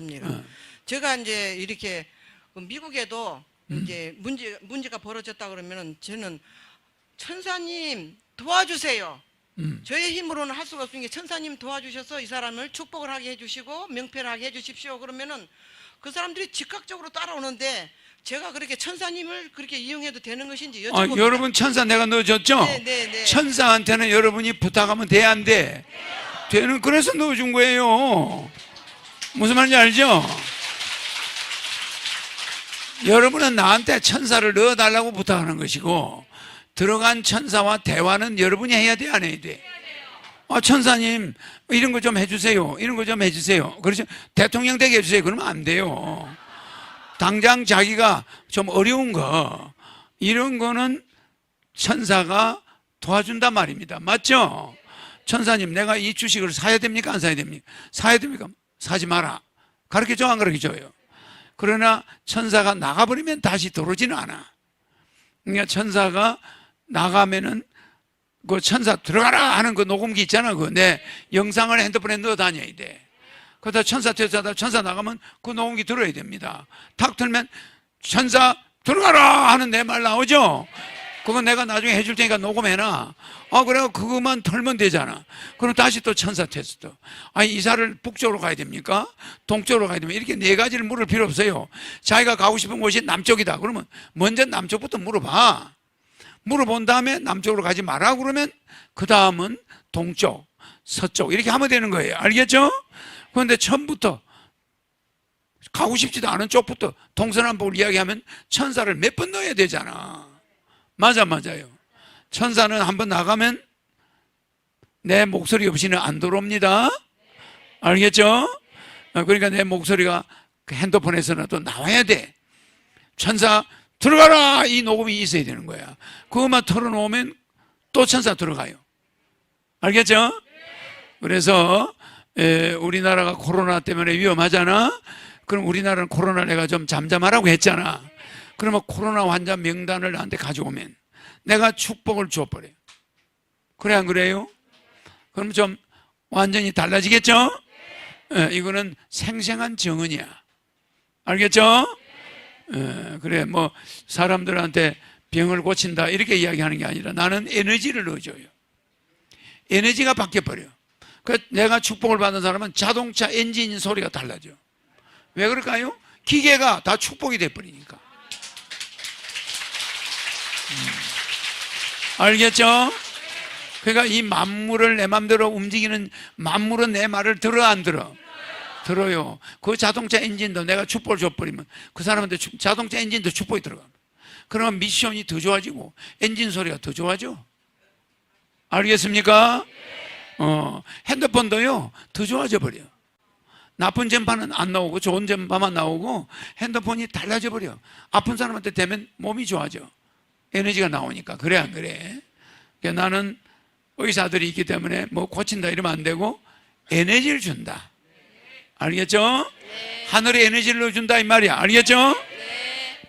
입니다. 어. 제가 이제 이렇게 그 미국에도 이제 문제 문제가 벌어졌다 그러면은 저는 천사님 도와주세요. 음. 저의 힘으로는 할 수가 없으니까 천사님 도와주셔서 이 사람을 축복을 하게 해주시고 명패를 하게 해주십시오. 그러면은 그 사람들이 즉각적으로 따라오는데 제가 그렇게 천사님을 그렇게 이용해도 되는 것인지 아, 여쭤봅니다. 여러분 천사 내가 넣어줬죠? 네, 네, 네. 천사한테는 여러분이 부탁하면 돼, 안 돼? 되는, 그래서 넣어준 거예요. 무슨 말인지 알죠? 여러분은 나한테 천사를 넣어달라고 부탁하는 것이고, 들어간 천사와 대화는 여러분이 해야 돼, 안 해야 돼? 아, 천사님, 이런 거 좀 해주세요. 이런 거 좀 해주세요. 그렇죠? 대통령 되게 해주세요. 그러면 안 돼요. 당장 자기가 좀 어려운 거, 이런 거는 천사가 도와준단 말입니다. 맞죠? 천사님, 내가 이 주식을 사야 됩니까? 안 사야 됩니까? 사야 됩니까? 사지 마라. 가르쳐줘, 안 가르쳐줘요? 그러나 천사가 나가버리면 다시 들어오지는 않아. 그러니까 천사가 나가면은 그 천사 들어가라 하는 그 녹음기 있잖아. 그내 영상을 핸드폰에 넣어 다녀야 돼. 그러다 천사 퇴사다 천사 나가면 그 녹음기 들어야 됩니다. 탁 틀면 천사 들어가라 하는 내 말 나오죠? 그건 내가 나중에 해줄 테니까 녹음해놔. 아, 그래, 그것만 털면 되잖아. 그럼 다시 또 천사 테스트. 아니, 이사를 북쪽으로 가야 됩니까? 동쪽으로 가야 됩니까? 이렇게 네 가지를 물을 필요 없어요. 자기가 가고 싶은 곳이 남쪽이다. 그러면 먼저 남쪽부터 물어봐. 물어본 다음에 남쪽으로 가지 마라 그러면 그 다음은 동쪽, 서쪽 이렇게 하면 되는 거예요. 알겠죠? 그런데 처음부터 가고 싶지도 않은 쪽부터 동서남북을 이야기하면 천사를 몇 번 넣어야 되잖아. 맞아, 맞아요. 천사는 한번 나가면 내 목소리 없이는 안 들어옵니다. 알겠죠? 어, 그러니까 내 목소리가 그 핸드폰에서는 또 나와야 돼. 천사 들어가라! 이 녹음이 있어야 되는 거야. 그것만 털어놓으면 또 천사 들어가요. 알겠죠? 그래서 에, 우리나라가 코로나 때문에 위험하잖아. 그럼 우리나라는 코로나 내가 좀 잠잠하라고 했잖아. 그러면 코로나 환자 명단을 나한테 가져오면 내가 축복을 줘버려요. 그래 안 그래요? 그럼 좀 완전히 달라지겠죠? 예, 이거는 생생한 증언이야. 알겠죠? 예, 그래 뭐 사람들한테 병을 고친다 이렇게 이야기하는 게 아니라 나는 에너지를 넣어줘요. 에너지가 바뀌어 버려. 그 내가 축복을 받은 사람은 자동차 엔진 소리가 달라져. 왜 그럴까요? 기계가 다 축복이 돼 버리니까. 음. 알겠죠? 그러니까 이 만물을 내 마음대로 움직이는 만물은 내 말을 들어 안 들어? 들어요. 그 자동차 엔진도 내가 축복을 줘버리면 그 사람한테 축- 자동차 엔진도 축복이 들어가. 그러면 미션이 더 좋아지고 엔진 소리가 더 좋아져. 알겠습니까? 어, 핸드폰도요, 더 좋아져 버려. 나쁜 전파는 안 나오고 좋은 전파만 나오고 핸드폰이 달라져 버려. 아픈 사람한테 대면 몸이 좋아져. 에너지가 나오니까. 그래, 안 그래? 그러니까 나는 의사들이 있기 때문에 뭐 고친다 이러면 안 되고 에너지를 준다. 알겠죠? 하늘에 에너지를 넣어준다 이 말이야. 알겠죠?